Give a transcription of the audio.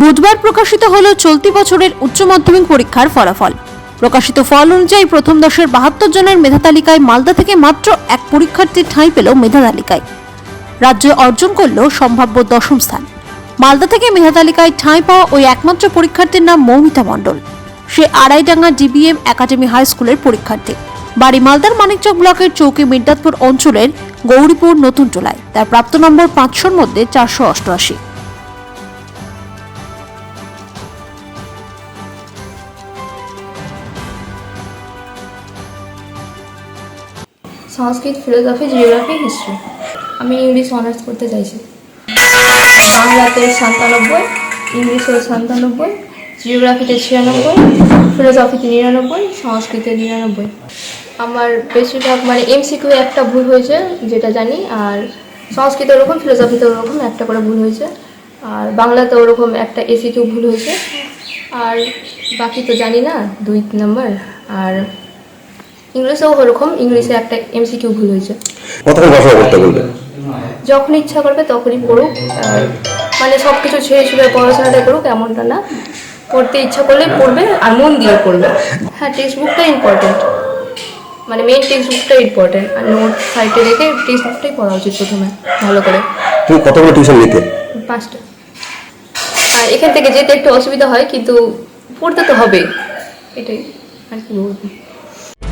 বুধবার প্রকাশিত হল চলতি বছরের উচ্চ মাধ্যমিক পরীক্ষার ফলাফল। প্রকাশিত ফল অনুযায়ী প্রথম দশের বাহাত্তর জনের মেধা তালিকায় মালদা থেকে মাত্র এক পরীক্ষার্থীর ঠাঁই পেল মেধা তালিকায়। রাজ্য অর্জন করল সম্ভাব্য দশম স্থান। মালদা থেকে মেধা তালিকায় ঠাঁই পাওয়া ওই একমাত্র পরীক্ষার্থীর নাম মৌমিতা মণ্ডল। সে আড়াইডাঙ্গা ডিবিএম একাডেমি হাই স্কুলের পরীক্ষার্থী। বাড়ি মালদার মানিকচক ব্লকের চৌকি মির্দাতপুর অঞ্চলের গৌরীপুর নতুন টোলায় তার প্রাপ্ত নম্বর পাঁচশোর মধ্যে চারশো অষ্টআশি। সংস্কৃত ফিলোসফি জিওগ্রাফি হিস্ট্রি আমি ইংলিশ অনার্স করতে চাইছি। বাংলাতে সাতানব্বই, ইংলিশে সাতানব্বই জিওগ্রাফিতে ছিয়ানব্বই ফিলোসফিতে নিরানব্বই, সংস্কৃতে নিরানব্বই। আমার বেশিরভাগ মানে এমসিকিউ একটা ভুল হয়েছে, যেটা জানি, আর সংস্কৃত ওরকম ফিলোসফিতে ওরকম একটা করে ভুল হয়েছে, আর বাংলাতে ওরকম একটা এসিকিউ ভুল হয়েছে, আর বাকি তো জানি না, দুই নাম্বার, আর ইংলিশেও ওরকম ইংলিশে একটা এমসিকিউ ভুল হয়েছে। কতক্ষণ করতে বলবে। যখন ইচ্ছা করবে তখনই পড়ুক মানে সব কিছু ছেড়ে ছুড়ে পড়াশোনাটা করুক এমনটা না। পড়তে ইচ্ছা করলেই পড়বে আর মন দিয়ে পড়বে। হ্যাঁ টেক্সট বুকটা ইম্পর্টেন্ট মানে মেন টেক্সট বুকটা ইম্পর্টেন্ট আর নোট সাইডে রেখে টেক্সট বুকটাই পড়া উচিত প্রথমে ভালো করে। তুমি কতগুলো টিউশন নিতে? পাঁচটা। আর এখান থেকে যেতে একটু অসুবিধা হয় কিন্তু পড়তে তো হবে। এটাই আর কি বলব।